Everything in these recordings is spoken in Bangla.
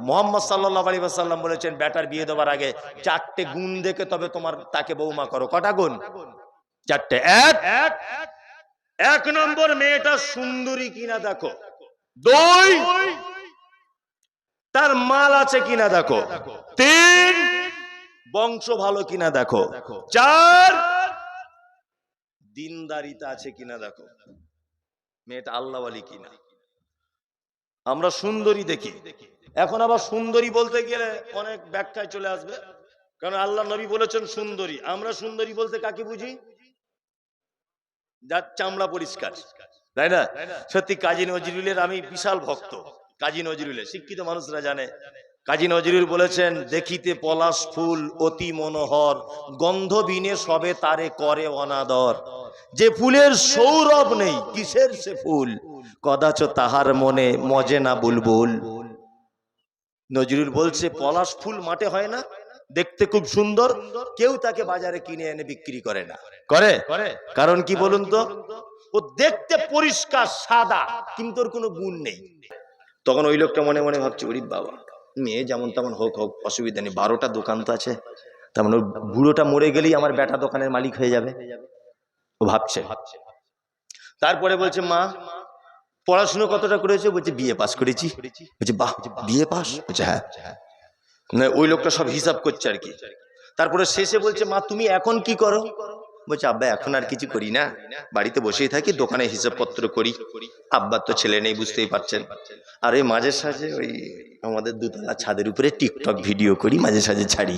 মোহাম্মদ সাল্লাহ আলী সাল্লাম বলেছেন ব্যাটার বিয়ে দেওয়ার আগে চারটে গুণ দেখে তবে তোমার তাকে বৌমা করো। কটা গুণ? চারটে। এক? এক। নম্বর মেয়েটা সুন্দরী কিনা দেখো। দুই? তার মাল আছে কিনা দেখো। তিন? বংশ ভালো কিনা দেখো। চার? দিনদারিতা আছে কিনা দেখো। মেয়েটা আল্লাহওয়ালি কিনা। আমরা সুন্দরী দেখি। এখন আবার সুন্দরী বলতে গেলে অনেক ব্যাখ্যায় চলে আসবে। কারণ আল্লাহ নবী বলেছেন সুন্দরী। আমরা সুন্দরী বলতে কাকে বুঝি? যার চামড়া পরিষ্কার। তাই না? সত্যি, কাজী নজরুলের আমি বিশাল ভক্ত। কাজী নজরুলের শিক্ষিত মানুষরা জানে। কাজী নজরুল বলেছেন, দেখিতে পলাশ ফুল অতি মনোহর, গন্ধ বিনে সবে তারে করে অনাদর। যে ফুলের সৌরভ নেই, কিসের সে ফুল? কদাচ তাহার মনে মজে না বুলবুল। নজরুল বলছে পলাশ ফুল মাঠে হয় না দেখতে খুব সুন্দর কেউ তাকে বাজারে কিনে এনে বিক্রি করে না। করে? কারণ কি বলুন তো? ও দেখতে পরিষ্কার সাদা কিন্তু ওর কোনো গুণ নেই। তখন ওই লোকটা মনে মনে ভাবছে ওরি বাবা মেয়ে যেমন তেমন হোক হোক অসুবিধা নেই বারোটা দোকান তো আছে। তার মানে ওর বুড়োটা মরে গেলেই আমার বেটা দোকানের মালিক হয়ে যাবে। ও ভাবছে। তারপরে বলছে মা পড়াশুনো কতটা করেছে? বলছে বিয়ে পাস করেছি। বলছে বাহ বিয়ে পাস বলছে হ্যাঁ। না, ওই লোকটা সব হিসাব করছে আর কি। তারপরে শেষে বলছে মা তুমি এখন কি করো? বলছে আব্বা এখন আর কিছু করি না। বাড়িতে বসেই থাকি দোকানে হিসাবপত্র করি। আব্বার তো ছেলে নেই বুঝতেই পারছেন। আর ওই মাঝে সাঝে ওই আমাদের দুতলা ছাদের উপরে টিকটক ভিডিও করি মাঝে সাঝে ছাড়ি।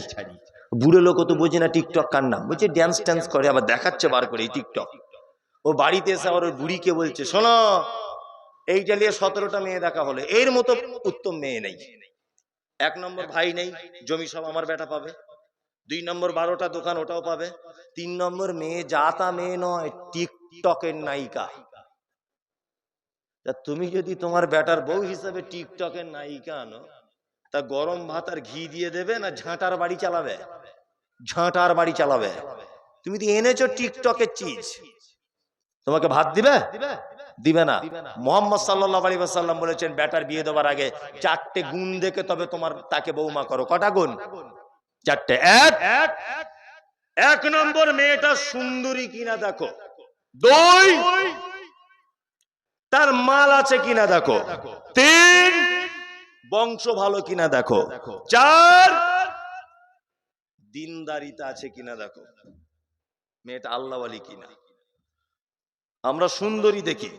বুড়ো লোকও তো বোঝে না টিকটক কার নাম। বলছে ড্যান্স ট্যান্স করে আবার দেখাচ্ছে বার করে এই টিকটক। ও বাড়িতে এসে আবার ওর বুড়িকে বলছে শোনো এইটা নিয়ে সতেরোটা মেয়ে দেখা হলো, এর মতো উত্তম মেয়ে নেই। এক নম্বর ভাই নেই, জমি সব আমার বেটা পাবে। দুই নম্বর বারোটা দোকান ওটাও পাবে। তিন নম্বর মেয়ে জাতা মেয়ে নয়, টিকটকের নায়িকা। তা তুমি যদি তোমার বেটার বউ হিসাবে টিকটকের নায়িকা আনো, তা গরম ভাত আর ঘি দিয়ে দেবে না ঝাঁটার বাড়ি চালাবে? ঝাঁটার বাড়ি চালাবে। তুমি তো এনেছো টিকটকের চিজ। তোমাকে ভাত দিবে? দিবে না। মোহাম্মদ সাল্লাহ আলী সাল্লাম বলেছেন ব্যাটার বিয়ে দেওয়ার আগে চারটে গুণ দেখে তবে তোমার তাকে বৌমা করো। কটা গুণ? চারটে। এক। এক। নম্বর মেয়েটা সুন্দরী কিনা দেখো। দুই। তার মাল আছে কিনা দেখো। তিন। বংশ ভালো কিনা দেখো। চার। দিনদারিতা আছে কিনা দেখো। মেয়েটা আল্লাহ আল্লাহওয়ালি কিনা। আমরা সুন্দরী দেখি।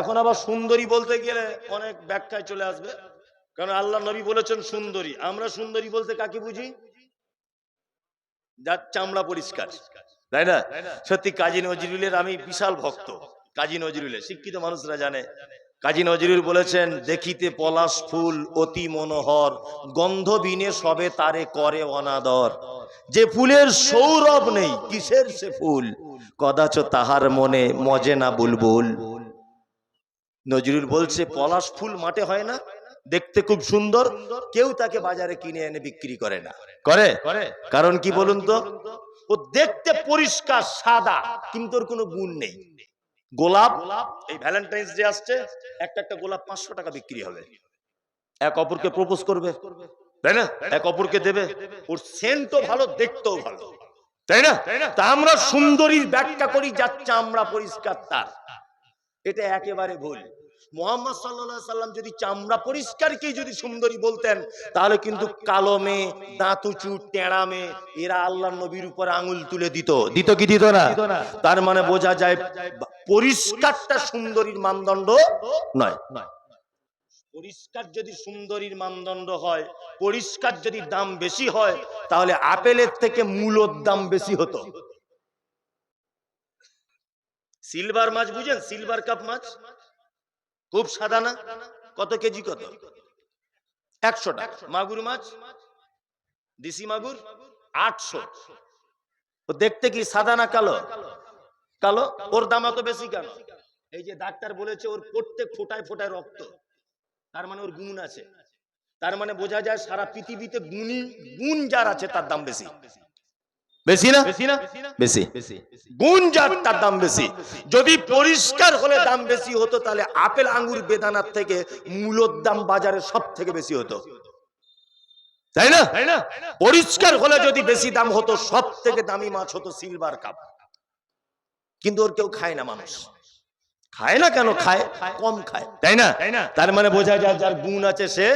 এখন আবার সুন্দরী বলতে গেলে অনেক ব্যাখ্যায় চলে আসবে। কারণ আল্লাহ নবী বলেছেন সুন্দরী। আমরা সুন্দরী বলতে কাকে বুঝি? যার চামড়া পরিষ্কার। তাই না? সত্যি কাজী নজরুলের আমি বিশাল ভক্ত। কাজী নজরুলের, শিক্ষিত মানুষরা জানে। কাজী নজরুল বলেছেন, দেখিতে পলাশ ফুল অতি মনোহর গন্ধ বিনে সবে তারে করে অনাদর। যে ফুলের সৌরভ নেই কিসের সে ফুল? কদাচ তাহার মনে মজে না বুলবুল। নজরুল বলছে পলাশ ফুল মাঠে হয় না দেখতে খুব সুন্দর কেউ তাকে বাজারে কিনে এনে বিক্রি করে না। করে? কারণ কি বলুন তো? ও দেখতে পরিষ্কার সাদা কিন্তু ওর কোনো গুণ নেই। গোলাপ এই ভ্যালেন্টাইন্স ডে আসছে একটা একটা গোলাপ পাঁচশো টাকা বিক্রি হবে। এক অপরকে প্রপোজ করবে। তাই না? এক অপরকে দেবে, ওর সেন্টও ভালো, দেখতেও ভালো। তাই না? তা আমরা সুন্দরীর ব্যাখ্যা করি, যাচ্ছে আমরা পরিষ্কার তার। এটা একেবারে ভুল। মোহাম্মদ সাল্লাহ সাল্লাম যদি চামড়া পরিষ্কারকে যদি সুন্দরী বলতেন, তাহলে কিন্তু কালো মেয়ে, দাঁত উঁচু টেঁড়া মেয়ে, এরা আল্লাহ নবীর উপর আঙুল তুলে দিত। দিত কি দিত না? তার মানে বোঝা যায়, পরিষ্কারটা সুন্দরীর মানদণ্ড নয় নয়। পরিষ্কার যদি সুন্দরীর মানদণ্ড হয়, পরিষ্কার যদি দাম বেশি হয়, তাহলে আপেলের থেকে মূলর দাম বেশি হতো। সিলভার মাছ বুঝেন? সিলভার কাপ মাছ? খুব সাদা না? কত কেজি কত? একশো টাকা। মাগুর মাছ? দেশি মাগুর? আটশো। দেখতে কি সাদা না কালো? কালো? ওর দাম এত বেশি কেন? এই যে ডাক্তার বলেছে, ওর প্রত্যেক ফোটায় ফোটায় রক্ত। তার মানে ওর গুণ আছে। তার মানে বোঝা যায় সারা পৃথিবীতে গুণী গুণ যার আছে তার দাম বেশি। বেশি না? বেশি গুণ যার তার দাম বেশি। যদি পরিষ্কার হলে দাম বেশি হতো তাহলে আপেল আঙ্গুর বেদানার থেকে মূলর দাম বাজারে সব থেকে বেশি হতো। তাই না? তাই না? পরিষ্কার হলে যদি বেশি দাম হতো সব থেকে দামি মাছ হতো সিলভার কাপ। কিন্তু ওর কেউ খায় না মানুষ। খায় না কেন? খায় কম খায়। তাই না? তার মানে বোঝা যায় যার গুণ আছে সে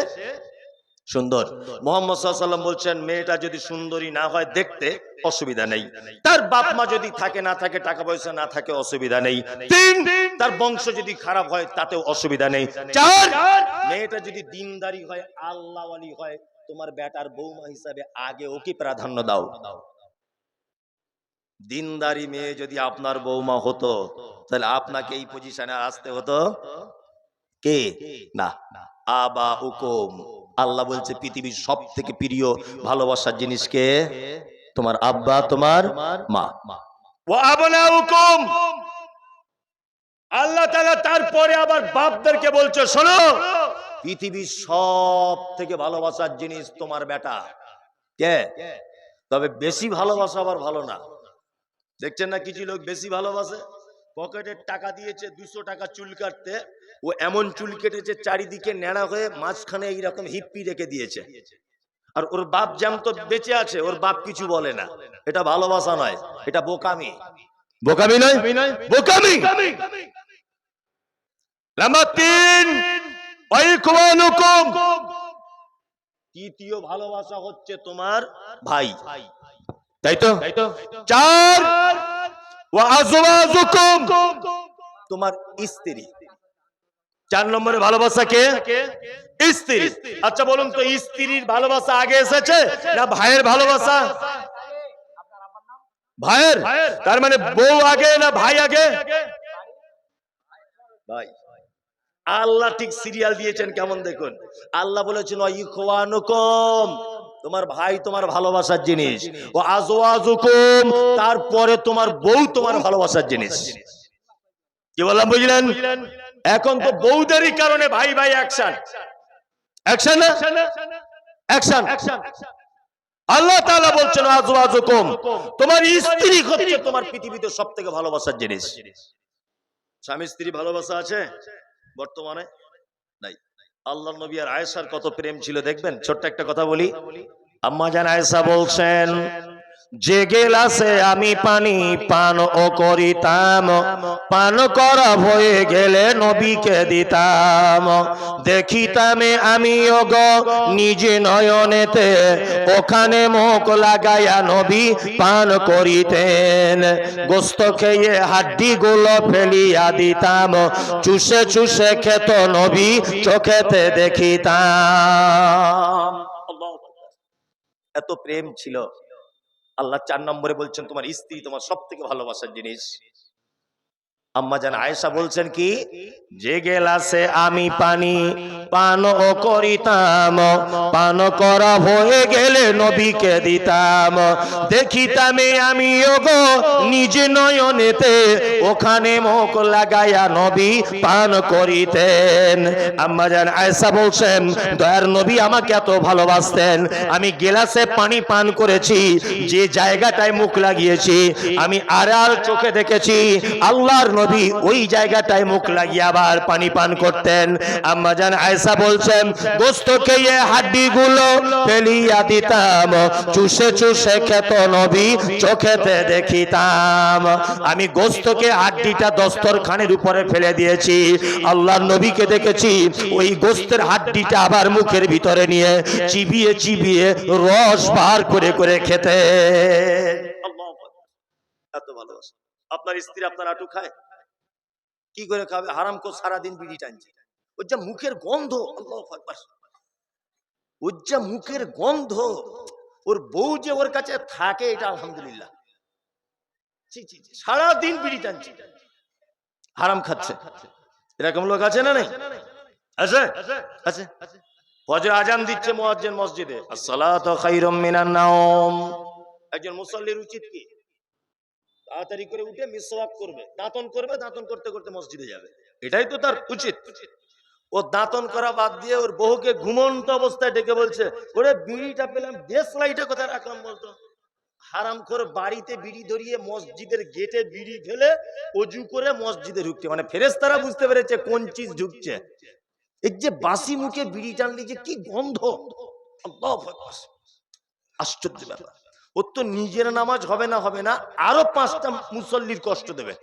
সুন্দর। মোহাম্মদ সাল্লাম বলছেন মেয়েটা যদি সুন্দরী না হয় দেখতে অসুবিধা নেই। তার বাপ মা যদি থাকে না থাকে টাকা পয়সা না থাকে অসুবিধা নেই। তিন তার বংশ যদি খারাপ হয় তাতেও অসুবিধা নেই। চার মেয়েটা যদি দিনদারি হয় আল্লাহওয়ালি হয় তোমার বেটার বৌমা হিসাবে আগে ওকে প্রাধান্য দাও। দিনদারি মেয়ে যদি আপনার বৌমা হতো, তাহলে আপনাকে এই পজিশনে আসতে হতো? কে? না। আবা হুকুম আল্লাহ বলছে, পৃথিবীর সব থেকে প্রিয়, ভালোবাসার জিনিসকে তোমার আব্বা, তোমার মা। ও আবনা হুকুম আল্লাহ তাআলা তারপরে আবার বাপদেরকে বলছে, শোনো, পৃথিবীর সব থেকে ভালোবাসার জিনিস তোমার বেটা। কে? তবে বেশি ভালোবাসা আবার ভালো না। দেখছেন না কিছু লোক বেশি ভালোবাসে? পকেটের টাকা দিয়েছে দুশো টাকা চুল কাটতে। ও এমন চুল কেটেছে চারিদিকে ন্যাড়া হয়ে মাঝখানে এইরকম হিপ্পি রেখে দিয়েছে। আর ওর বাপ জ্যাম তো বেঁচে আছে ওর বাপ কিছু বলে না। এটা ভালোবাসা নয় এটা বোকামি। বোকামি নয়? বোকামি? নাম্বার তিন তৃতীয় ভালোবাসা হচ্ছে তোমার ভাই। তাই তো? চার! তোমার স্ত্রী। চার নম্বরে ভালোবাসা কে? স্ত্রী। আচ্ছা বলুন তো স্ত্রীর ভালোবাসা আগে এসেছে না ভাইয়ের ভালোবাসা? ভাইয়ের? তার মানে বউ আগে না ভাই আগে? ভাই। আল্লাহ ঠিক সিরিয়াল দিয়েছেন কেমন দেখুন? আল্লাহ বলেছেন ইখওয়ানুকুম। তোমার ভাই তোমার ভালোবাসার জিনিস। ও আজওয়াজুকুম তারপরে তোমার বউ তোমার ভালোবাসার জিনিস। কি বললাম, বুঝলেন? এখন তো বউদেরই কারণে ভাই ভাই অ্যাকশন অ্যাকশন অ্যাকশন আল্লাহ তাআলা বলছেন আজওয়াজুকুম তোমার স্ত্রী হচ্ছে তোমার পৃথিবীতে সবথেকে ভালোবাসার জিনিস। স্বামী স্ত্রী ভালোবাসা আছে বর্তমানে? নাই। আল্লাহ নবী আর আয়েশার কত প্রেম ছিল দেখবেন? ছোট্ট একটা কথা বলি। আম্মা জান আয়েশা বলছেন যে গেলাসে আমি পানি পান ও করিতাম। পান করা হয়ে গেলে নবীকে দিতাম। দেখিতামে আমি গ নিজে নয়নেতে ওখানে মুখ লাগাইয়া নবী পান করিতেন। গোস্ত খেয়ে হাড্ডি গুলো ফেলিয়া দিতাম। চুষে চুষে খেত নবী চোখেতে দেখিতাম। এত প্রেম ছিল। আল্লাহ চার নম্বরে বলছেন তোমার স্ত্রী তোমার সব থেকে ভালোবাসার জিনিস। আম্মা জান আয়েশা বলছেন কি? যে গেলাসে আমি পানি, পান করিতাম, পান করা হয়ে গেলে নবীকে দিতাম। দেখিতামে আমি গো নিজে নয়নেতে ওখানে মুখ লাগাইয়া নবী পান করিতেন। আম্মা জান আয়েশা বলছেন, দয়ার নবী আমাকে এত ভালোবাসতেন। আমি গেলাসে পানি পান করেছি, যে জায়গাটায় মুখ লাগিয়েছি, আমি আড়াল চোখে দেখেছি, আল্লাহর নবী ওই জায়গাটায় মুখ লাগিয়ে আবার পানি পান করতেন। আম্মা জান আয়েশা বলছেন, গোস্ত খেয়ে হাড্ডি গুলো ফেলিয়া দিতাম। চুষে চুষে খেত নবী, চোখেতে দেখিতাম। আমি গোস্তকে হাড্ডিটা দস্তরখানের উপরে ফেলে দিয়েছি। আল্লাহর নবীকে দেখেছি, ওই গোস্তের হাড্ডিটা আবার মুখের ভিতরে নিয়ে চিবিয়ে চিবিয়ে রস বার করে করে খেতে এত ভালোবাসা। আপনার স্ত্রী আপনার আটু খায়? কি করে খাবে? হারাম কো সারাদিন বিড়ি টানছে। ওর যা মুখের গন্ধ, আল্লাহু ওর যা মুখের গন্ধ, ওর বউ যে ওর কাছে থাকে, এটা আলহামদুলিল্লাহ। সারাদিন বিড়ি টানছে। হারাম খাচ্ছে। এরকম লোক আছে না নেই? আছে? আছে। ফজর আজান দিচ্ছে মুয়াজ্জিন মসজিদে। আসসালাতু খায়রুম মিনান নাওম। একজন মুসল্লির উচিত কি? তাড়াতাড়ি করে উঠে মিসওয়াক করবে। দাঁতন করবে, দাঁতন করতে করতে মসজিদে যাবে। এটাই তো তার উচিত। ও দাঁতন করা বাদ দিয়ে ওর বহুকে ঘুমন্ত অবস্থায় ডেকে বলছে, ওরে বিড়িটা পেলাম দেশ লাইটে কোথায় রাখলাম বলতো? হারাম করে বাড়িতে বিড়ি ধরিয়ে মসজিদের গেটে বিড়ি ফেলে অজু করে মসজিদে ঢুকছে। মানে ফেরেস্তারা বুঝতে পেরেছে কোন চিজ ঢুকছে। এই যে বাসি মুখে বিড়ি টানলি যে কি গন্ধ। আশ্চর্য ব্যাপার। ওর তো নিজের নামাজ হবে না হবে না আরও পাঁচটা মুসল্লির কষ্ট দেবে।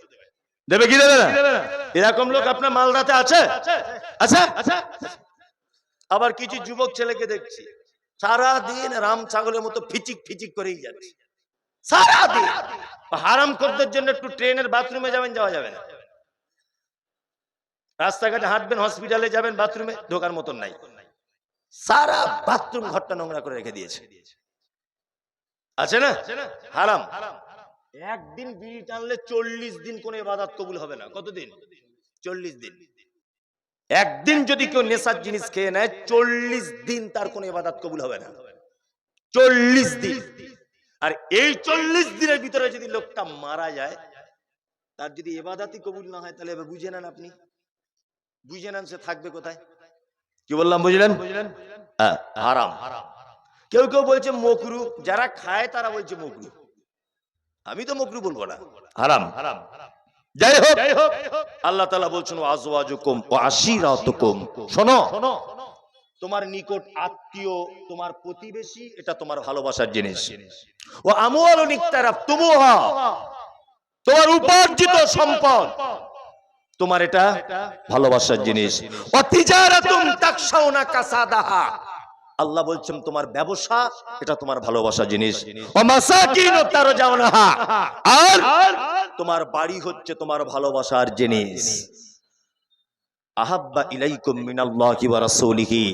দেবে কি দেবে না? এরকম লোক আপনার মালদাতে আছে? আচ্ছা আচ্ছা আবার কিছু যুবক ছেলেকে দেখছি সারা দিন রাম ছাগলের মতো ফিচিক ফিচিক করেই যাচ্ছে। সারা দিন হারাম করদের জন্য একটু ট্রেনের বাথরুমে যাবেন যাওয়া যাবে না। রাস্তাঘাটে হাঁটবেন হসপিটালে যাবেন বাথরুমে ঢোকার মতন নাই। সারা বাথরুম ঘরটা নোংরা করে রেখে দিয়েছে। আছে না? হারাম। একদিন বিড়ি টানলে চল্লিশ দিন কোন এবাদাত কবুল হবে না। কতদিন? চল্লিশ দিন। একদিন যদি কেউ নেশার জিনিস খেয়ে নেয় চল্লিশ দিন তার কোনো এবাদাত কবুল হবে না। চল্লিশ দিন। আর এই চল্লিশ দিনের ভিতরে যদি লোকটা মারা যায় তার যদি এবাদাতই কবুল না হয় তাহলে এবার বুঝে নেন আপনি। বুঝে নেন সে থাকবে কোথায়। কি বললাম বুঝলেন? বুঝলেন? হ্যাঁ হারাম। কেউ কেউ বলছে মকরু, যারা খায় তারা বলছে মকরু। আমি তো মকরু বলব না। হারাম। হারাম যাই হোক যাই হোক আল্লাহ তাআলা বলছেন আজওয়াজুকুম ওয়া আশিরাতুকুম। শোনো, তোমার নিকট আত্মীয়, তোমার প্রতিবেশী, এটা তোমার ভালোবাসার জিনিস। ও আমওয়ালু নিকতারাফ তুমুহা তোমার উপার্জিত সম্পদ। তোমার এটা ভালোবাসার জিনিস। অতিজারাতুম তাকশাউনা কাসাদাহা। আল্লাহ বলছেন তোমার ব্যবসা এটা তোমার ভালোবাসার জিনিস। আর? তোমার বাড়ি হচ্ছে তোমার ভালোবাসার জিনিস। আহাব্বা ইলাইকুম মিনাল্লাহি ওয়া রাসূলিহি।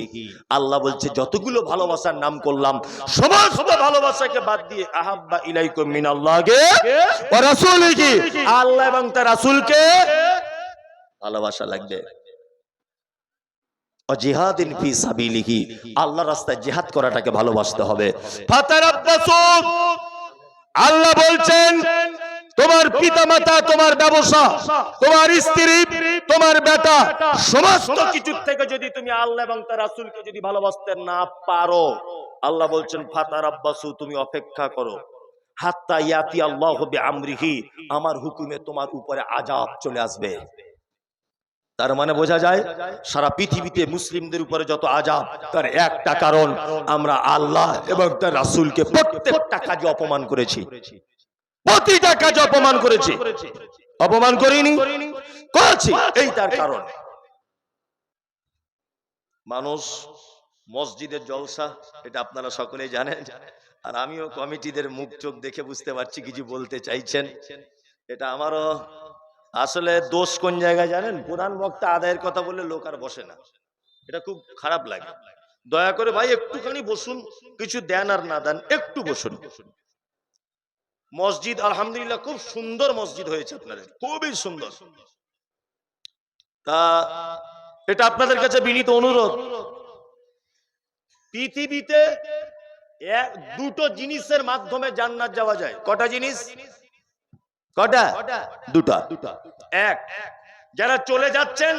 আল্লাহ বলছে যতগুলো ভালোবাসার নাম করলাম সমস্ত ভালোবাসাকে বাদ দিয়ে আহাব্বা ইলাইকুম মিনাল্লাহি ওয়া রাসূলিহি। আল্লাহ এবং তার রাসূলকে ভালোবাসা লাগবে। জিহাদিন ফি সাবিলিহি আল্লাহ রাস্তায় জিহাদ করাটাকে ভালোবাসতে হবে। আল্লাহ বলছেন, তোমার পিতামাতা, তোমার ব্যবসা, তোমার স্ত্রী, তোমার বেটা, সমস্ত কিছুর থেকে যদি তুমি আল্লাহ এবং তার রাসূলকে যদি ভালোবাসতে না পারো, আল্লাহ বলছেন ফাতার তুমি অপেক্ষা করো। হাত্তা ইয়াতি আল্লাহ আমরিহি আমার হুকুমে তোমার উপরে আজাব চলে আসবে। তার মানে বোঝা যায়, সারা পৃথিবীতে মুসলিমদের উপরে যত আজাব তার একটা কারণ, আমরা আল্লাহ এবং তার রাসূলকে প্রত্যেকটা কাজে অপমান করেছি। প্রতিটা কাজে অপমান করেছি। অপমান করিনি? করেছি, এই তার কারণ। মানুষ মসজিদের জলসা, এটা আপনারা সকলেই জানেন, আর আমিও কমিটিদের মুখ চোখ দেখে বুঝতে পারছি, কিছু বলতে চাইছেন। এটা আমারও আসলে দোষ কোন জায়গায় জানেন? প্রধান বক্তা আদায়ের কথা বললে লোক আর বসে না। এটা খুব খারাপ লাগে। দয়া করে ভাই, একটুখানি বসুন। কিছু দেন আর না দেন, একটু বসুন। মসজিদ, আলহামদুলিল্লাহ, খুব সুন্দর মসজিদ হয়েছে আপনাদের। খুবই সুন্দর। তা, এটা আপনাদের কাছে বিনীত অনুরোধ। পৃথিবীতে দুটো জিনিসের মাধ্যমে জান্নাত যাওয়া যায়। কটা জিনিস? কটা? দুটা। এক। যারা চলে যাচ্ছেন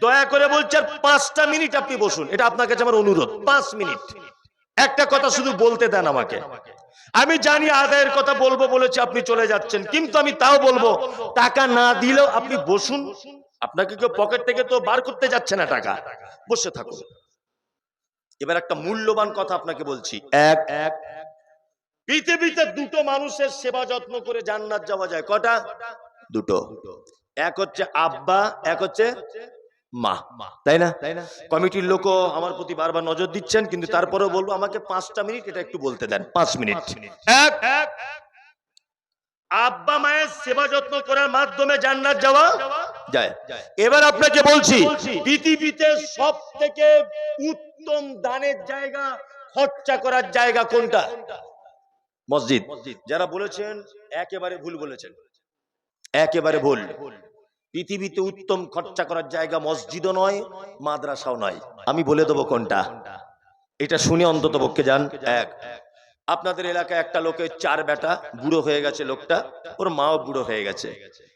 দয়া করে বলছেন পাঁচটা মিনিট আপনি বসুন। এটা আপনার কাছে আমার অনুরোধ। পাঁচ মিনিট। একটা কথা শুধু বলতে দেন আমাকে। আমি জানি আদায়ের কথা বলব বলেছে আপনি চলে যাচ্ছেন কিন্তু আমি তাও বলব টাকা না দিলেও আপনি বসুন। আপনাকে কেউ পকেট থেকে তো বার করতে যাচ্ছে না টাকা। বসে থাকুন। এবার একটা মূল্যবান কথা আপনাকে বলছি। এক এক পৃথিবীতে দুটো মানুষের সেবা যত্ন করে জান্নাত যাওয়া যায়। কটা? দুটো। এক হচ্ছে আব্বা এক হচ্ছে মা। তাই না? তাই না কমিটির লোকও আমার প্রতি বারবার নজর দিচ্ছেন কিন্তু তারপরেও বলব আমাকে পাঁচটা মিনিট এটা একটু বলতে দেন। পাঁচ মিনিট। এক আব্বা মায়ের সেবা যত্ন করার মাধ্যমে জান্নাত যাওয়া যায়। এবার আপনাকে বলছি পৃথিবীতে সব থেকে উত্তম দানের জায়গা খরচা করার জায়গা কোনটা? মসজিদ। যারা বলেছেন একেবারে ভুল বলেছেন। একেবারে ভুল। পৃথিবীতে উত্তম খরচা করার জায়গা মসজিদও নয় মাদ্রাসাও নয়। আমি বলে দেবো কোনটা? এটা শুনে অন্তত পক্ষে যান। এক আপনাদের এলাকায় একটা লোকের চার বেটা বুড়ো হয়ে গেছে লোকটা। ওর মাও বুড়ো হয়ে গেছে।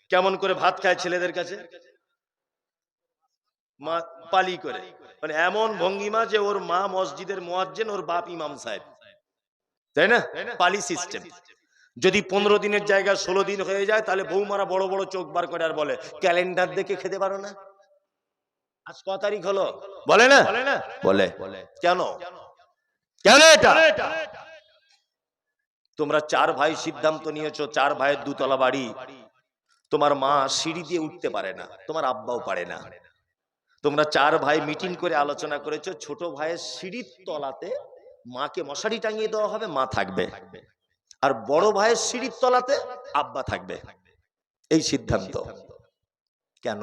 কেমন করে ভাত খায় ছেলেদের কাছে? মা পালি করে। মানে এমন ভঙ্গিমা যে ওর মা মসজিদের মোয়াজ্জেন ওর বাপ ইমাম সাহেব। তাই না? পালি সিস্টেম যদি পনেরো দিনের জায়গায় ষোলো দিন হয়ে যায় তাহলে বৌমারা বড় বড় চোখ বার করে আর বলে ক্যালেন্ডার দেখে খেতে পারো না? আজ ক তারিখ হলো? বলে না? বলে কেন? কেন এটা? তোমরা চার ভাই সিদ্ধান্ত নিয়েছো চার ভাইয়ের দুতলা বাড়ি। তোমার মা সিঁড়ি দিয়ে উঠতে পারে না তোমার আব্বাও পারে না। তোমরা চার ভাই মিটিং করে আলোচনা করেছ ছোট ভাইয়ের সিঁড়ির তলাতে মাকে মশারি টাঙিয়ে দেওয়া হবে, মা থাকবে। আর বড় ভাইয়ের সিঁড়ির তলাতে আব্বা থাকবে। এই সিদ্ধান্ত। কেন?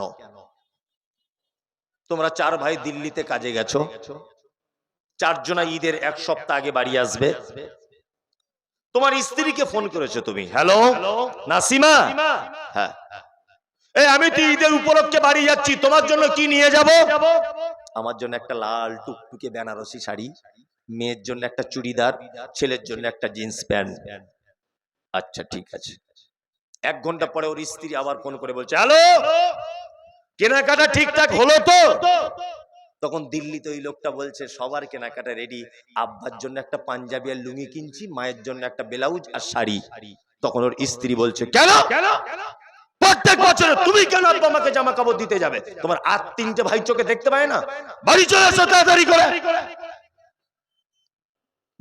তোমরা চার ভাই দিল্লিতে কাজে গেছো। চারজনা ঈদের এক সপ্তাহ আগে বাড়ি আসবে। তোমার স্ত্রীকে ফোন করেছ তুমি। হ্যালো? নাসিমা? হ্যাঁ। আমি তো ঈদের উপলক্ষে বাড়ি যাচ্ছি। তোমার জন্য কি নিয়ে যাব? আমার জন্য একটা লাল টুকটুকে বেনারসি শাড়ি। মেয়ের জন্য একটা চুড়িদার, ছেলের জন্য একটা জিন্স প্যান্ট। আচ্ছা ঠিক আছে। এক ঘণ্টা পরে ওর স্ত্রী আবার ফোন করে বলছে, হ্যালো, কেনাকাটা ঠিকঠাক হলো তো? তখন দিল্লিতে ওই লোকটা বলছে, সবার কেনাকাটা রেডি আব্বার জন্য একটা পাঞ্জাবি আর লুঙ্গি কিনছি, মায়ের জন্য একটা ব্লাউজ আর শাড়ি। তখন ওর স্ত্রী বলছে, কেন? প্রত্যেক বছরে তুমি কেন আব্বা আমাকে জামা কাপড় দিতে যাবে? তোমার আর তিনটে ভাই চোখে দেখতে পায় না? বাড়ি চলে এসো তাড়াতাড়ি করে।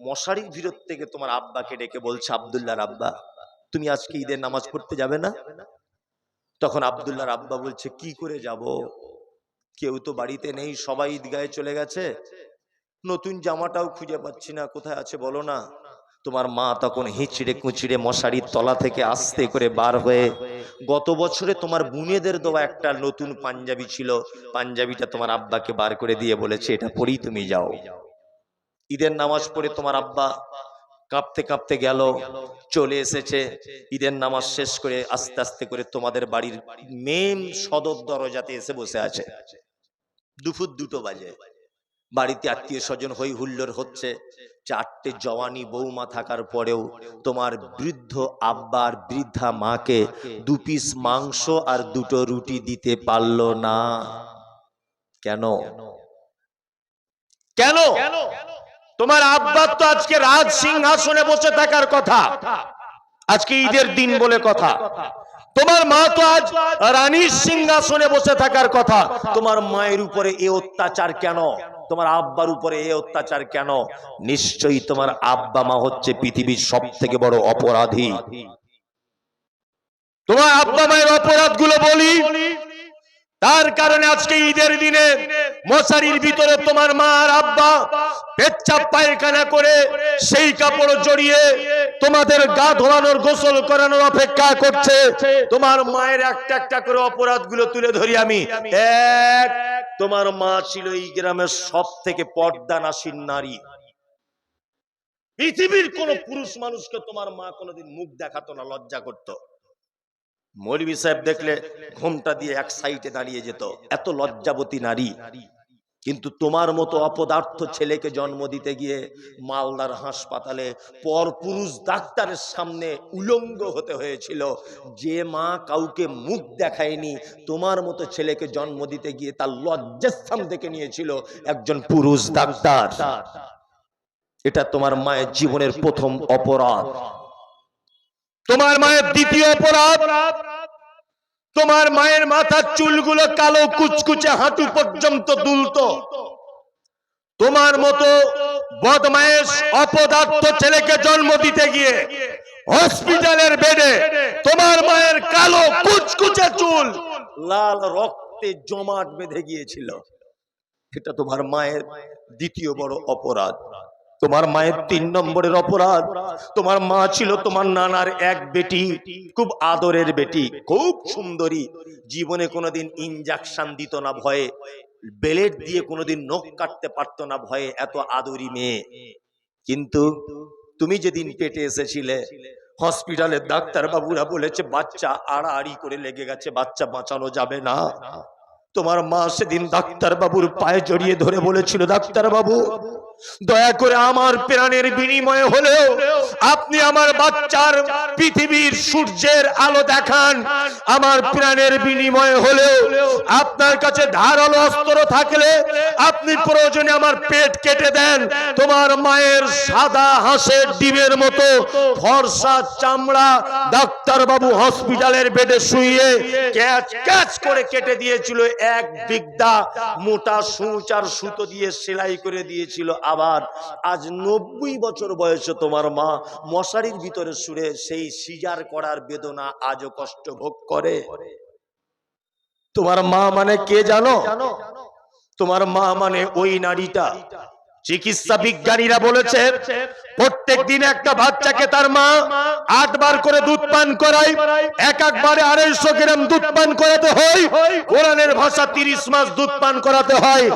মশারির ভিতর থেকে তোমার আব্বাকে ডেকে বলছে, আবদুল্লাহর আব্বা, তুমি আজকে ঈদের নামাজ পড়তে যাবে না? তখন আবদুল্লাহর আব্বা বলছে, কি করে যাব? কেউ তো বাড়িতে নেই, সবাই ঈদগাহে চলে গেছে। নতুন জামাটাও খুঁজে পাচ্ছি না, কোথায় আছে বলো না? তোমার মা তখন হিচড়ে কুচিড়ে মশারির তলা থেকে আস্তে করে বার হয়ে গত বছরে তোমার বুনেদের দেওয়া একটা নতুন পাঞ্জাবি ছিল, পাঞ্জাবিটা তোমার আব্বাকে বার করে দিয়ে বলেছে, এটা পরেই তুমি যাও। ঈদের নামাজ পড়ে তোমার আব্বা কাঁপতে কাঁপতে গেল চলে এসেছে। ঈদের নামাজ শেষ করে আস্তে আস্তে করে তোমাদের বাড়ির মেন সদর দরজাতে এসে বসে আছে। দুপুর দুটো বাজে। বাড়িতে আত্মীয় স্বজন হই হুল্লোড় হচ্ছে। চারটে জওয়ানি বৌমা থাকার পরেও তোমার বৃদ্ধ আব্বার বৃদ্ধা মাকে দু পিস মাংস আর দুটো রুটি দিতে পারল না। কেন? কেন? কেন? তোমার আব্বার তো আজকে রাজ সিংহাসনে বসে থাকার কথা। আজকে ঈদের দিন বলে কথা। তোমার মা তো আজ রানীর সিংহাসনে বসে থাকার কথা। তোমার মায়ের উপরে এ অত্যাচার কেন? তোমার আব্বার উপরে এ অত্যাচার কেন? নিশ্চয়ই তোমার আব্বা মা হচ্ছে পৃথিবীর সব থেকে বড় অপরাধী। তোমার আব্বা মায়ের অপরাধগুলো বলি। তার কারণে আজকে ঈদের দিনে মশারির ভিতরে তোমার মা আর আব্বা পেচ্ছাপ পায়খানা করে সেই কাপড় জড়িয়ে তোমাদের গা ধোয়ানোর গোসল করানোর অপেক্ষা করছে। তোমার মায়ের একটা একটা করে অপরাধগুলো তুলে ধরি আমি। এক, তোমার মা ছিল এই গ্রামের সব থেকে পর্দা নাসীন নারী। পৃথিবীর কোন পুরুষ মানুষকে তোমার মা কোনোদিন মুখ দেখাতো না, লজ্জা করতো। মৌলবি সাহেব দেখলে ঘুমটা দিয়ে এক সাইডে দাঁড়িয়ে যেত। এত লজ্জাবতী নারী। কিন্তু তোমার মতো অপদার্থ ছেলেকে জন্ম দিতে গিয়ে মালদার হাসপাতালে পর পুরুষ ডাক্তারের সামনে উলঙ্গ হতে হয়েছিল। যে মা কাউকে মুখ দেখায়নি, তোমার মতো ছেলেকে জন্ম দিতে গিয়ে তার লজ্জাস্থান দেখে নিয়েছিল একজন পুরুষ ডাক্তার। এটা তোমার মায়ের জীবনের প্রথম অপরাধ। তোমার মায়ের দ্বিতীয় অপরাধ? তোমার মায়ের মাথার চুলগুলো কালো কুচকুচে হাঁটু পর্যন্ত দুলতো। তোমার মতো বদমায়েশ, অপদার্থ ছেলেকে জন্ম দিতে গিয়ে হসপিটালের বেডে তোমার মায়ের কালো কুচকুচে চুল লাল রক্তে জমাট বেঁধে গিয়েছিল। এটা তোমার মায়ের দ্বিতীয় বড় অপরাধ। তোমার মায়ের তিন নম্বরের অপরাধ। তোমার মা ছিল তোমার নানার এক বেটি খুব আদরের বেটি খুব সুন্দরী। জীবনে কোনোদিন ইনজাকশন দিত না ভয়ে বেলেট দিয়ে কোনোদিন নখ কাটতে পারতো না ভয়ে এত আদরি মেয়ে। কিন্তু তুমি যেদিন পেটে এসেছিলে হসপিটালের ডাক্তার বাবুরা বলেছে বাচ্চা আড়াআড়ি করে লেগে গেছে বাচ্চা বাঁচানো যাবে না। তোমার মা সেদিন ডাক্তার বাবুর পায়ে জড়িয়ে ধরে বলেছিল ডাক্তার বাবু দয়া করে আমার প্রাণের বিনিময়ে হলেও আপনি আমার বাচ্চার পৃথিবীর সূর্যের আলো দেখান। আমার প্রাণের বিনিময়ে হলেও আপনার কাছে ধারালো অস্ত্র থাকলে আপনি প্রয়োজনে আমার পেট কেটে দেন। তোমার মায়ের সাদা হাঁসের ডিমের মতো ফর্সা চামড়া ডাক্তার বাবু হসপিটালের বেডে শুয়ে ক্যাচ ক্যাচ করে কেটে দিয়েছিল এক বিদ্যা, মোটা সূচ আর সুতো দিয়ে সেলাই করে দিয়েছিল আবার। আজ নব্বই বছর বয়সে তোমার মা মশারির ভিতরে সুরে সেই সিজার করার বেদনা আজও কষ্ট ভোগ করে। তোমার মা মানে কে জানো? তোমার মা মানে ওই নারীটা। চিকিৎসা বিজ্ঞানীরা বলেছে, প্রত্যেক দিন একটা বাচ্চাকে তার মা আটবার করে দুধ পান করায়, এক একবারে আড়াইশো গ্রাম দুধ পান করাতে হয়, কোরআনের ভাষা তিরিশ মাস দুধ পান করাতে হয়।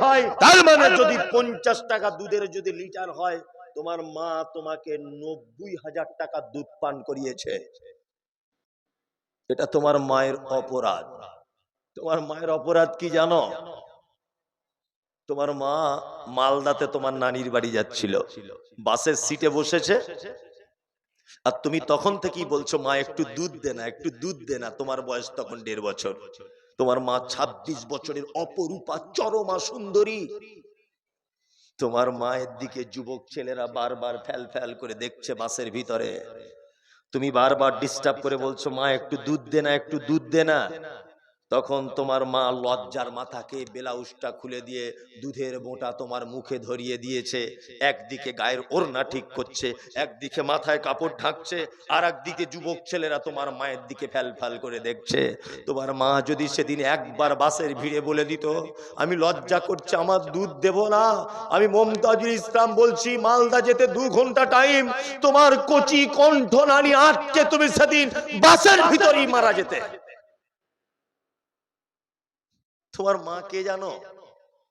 তার মানে যদি পঞ্চাশ টাকা দুধের যদি লিটার হয়, তোমার মা তোমাকে নব্বই হাজার টাকা দুধ পান করিয়েছে। এটা তোমার মায়ের অপরাধ। তোমার মায়ের অপরাধ কি জানো? তোমার মা মালদাতে তোমার নানির বাড়ি যাচ্ছিল। বাসের সিটে বসেছে। আর তুমি তখন থেকেই বলছো, মা, একটু দুধ দে না, একটু দুধ দে না। তোমার বয়স তখন দেড় বছর। তোমার মা ২৬ বছরের অপরূপা, চরমা সুন্দরী। তোমার মায়ের দিকে যুবক ছেলেরা বারবার ফ্যাল ফ্যাল করে দেখছে বাসের ভিতরে। তুমি বারবার ডিস্টার্ব করে বলছো, মা, একটু দুধ দে না, একটু দুধ দে না। তখন তোমার মা লজ্জার মাথাকে ব্লাউজটা খুলে দিয়ে দুধের মোটা তোমার মুখে ধরিয়ে দিয়েছে। একদিকে গায়ের ওড়না ঠিক করছে, একদিকে মাথায় কাপড় ঢাকছে আর একদিকে যুবক ছেলেরা তোমার মায়ের দিকে ফ্যাল ফ্যাল করে দেখছে। তোমার মা যদি সেদিন একবার বাসের ভিড়ে বলে দিত, আমি লজ্জা করছে, আমার দুধ দেব না। আমি মমতাজুল ইসলাম বলছি, মালদা যেতে দু ঘণ্টা টাইম। তোমার কচি কণ্ঠ নানি আটকে তুমি সেদিন বাসের ভিতরেই মারা যেতে। তোমার মা কে জানো?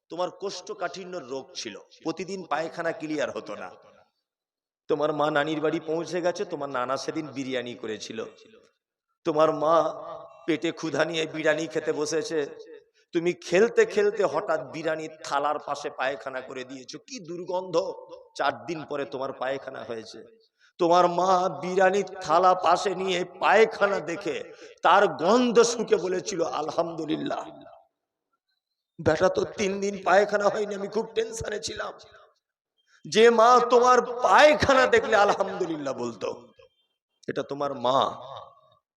তোমার কোষ্ঠকাঠিন্য রোগ ছিল। প্রতিদিন পায়খানা ক্লিয়ার হতো না। তোমার মা নানির বাড়ি পৌঁছে গেছে তোমার নানা সেদিন বিরিয়ানি করেছিল। তোমার মা পেটে ক্ষুধা নিয়ে বিরিয়ানি খেতে বসেছে। তুমি খেলতে খেলতে হঠাৎ বিরিয়ানির থালার পাশে পায়খানা করে দিয়েছ। কি দুর্গন্ধ? চার দিন পরে তোমার পায়খানা হয়েছে। তোমার মা বিরিয়ানির থালা পাশে নিয়ে পায়খানা দেখে তার গন্ধ শুকে বলেছিল আলহামদুলিল্লাহ। বেটা তো তিন দিন পায়খানা হয়নি, আমি খুব টেনশনে ছিলাম। যে মা তোমার পায়খানা দেখলে আলহামদুলিল্লাহ বলতো, এটা তোমার মা।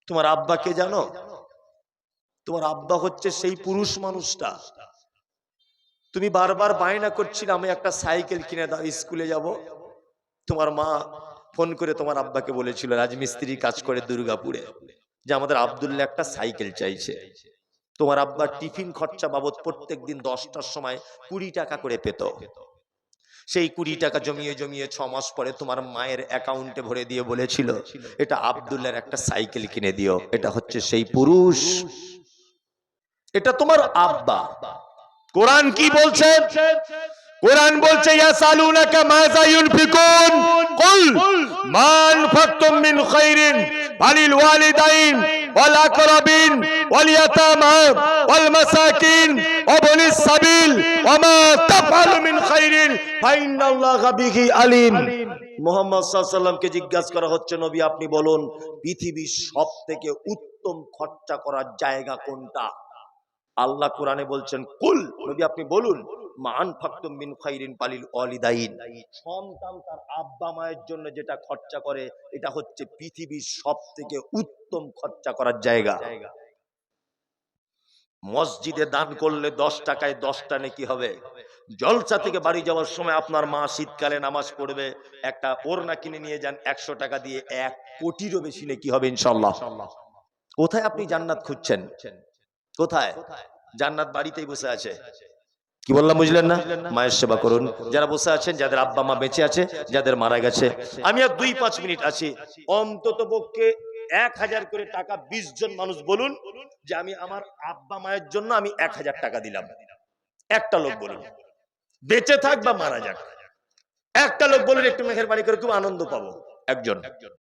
তোমার আব্বাকে জানো? তোমার আব্বা হচ্ছে সেই পুরুষ মানুষটা। তুমি বারবার বায়না করছিলে, আমি একটা সাইকেল কিনে দাও, স্কুলে যাব। তোমার মা ফোন করে তোমার আব্বাকে বলেছিল, রাজমিস্ত্রি কাজ করে দুর্গাপুরে। যে আমাদের আবদুল্লাহ একটা সাইকেল চাইছে। তোমার আব্বার টিফিন খরচা বাবদ প্রত্যেক দিন দশটার সময় কুড়ি টাকা করে পেত। সেই কুড়ি টাকা জমিয়ে জমিয়ে ছ মাস পরে তোমার মায়ের অ্যাকাউন্টে ভরে দিয়ে বলেছিল, এটা আবদুল্লার একটা সাইকেল কিনে দিও, এটা হচ্ছে সেই পুরুষ। এটা তোমার আব্বা। কোরআন কি বলছে? কোরআন বলছে ইয়াসালুনাকা মাযা ইউনফিকুন কুল মিন খাইরিন ফালিল ওয়ালিদাইন ওয়াল আকরাবিন ওয়াল ইয়াতামা ওয়াল মাসাকিন ওয়া বনিস সাবিল ওয়া মা তাফআলু মিন খাইরিন। ফাইন্নাল্লাহা বিহি আলিম। মুহাম্মদ সাল্লাল্লাহু আলাইহি সাল্লামকে জিজ্ঞাসা করা হচ্ছে নবী আপনি বলুন পৃথিবীর সবথেকে উত্তম খরচা করার জায়গা কোনটা? আল্লাহ কোরআনে বলছেন কুল নবী আপনি বলুন। মান ফাকতুম মিন খাইরিন পালিল ওয়ালিদাইন সন্তান তার আব্বা মায়ের জন্য যেটা খরচা করে এটা হচ্ছে পৃথিবীর সবথেকে উত্তম খরচা করার জায়গা। মসজিদে দান করলে দশ টাকায় দশটা নাকি হবে। জলসা থেকে বাড়ি যাওয়ার সময় আপনার মা শীতকালে নামাজ পড়বে একটা ওড়না কিনে নিয়ে যান একশো টাকা দিয়ে এক কোটিরও বেশি নাকি হবে ইনশাল্লাহ। কোথায় আপনি জান্নাত খুঁজছেন? কোথায়? জান্নাত বাড়িতেই বসে আছে। কি বললাম বুঝলেন না? মায়ের সেবা করুন। যারা বসে আছেন, যাদের আব্বা, মা বেঁচে আছে, যাদের মারা গেছে। আমি আর দুই পাঁচ মিনিট আছি। অন্তত পক্ষে এক হাজার করে টাকা বিশ জন মানুষ বলুন যে আমি আমার আব্বা, মায়ের জন্য আমি এক হাজার টাকা দিলাম। একটা লোক বলুন। বেঁচে থাক বা মারা যাক। একটা লোক বলুন, একটু মেঘের বাড়ি করে খুব আনন্দ পাবো। একজন।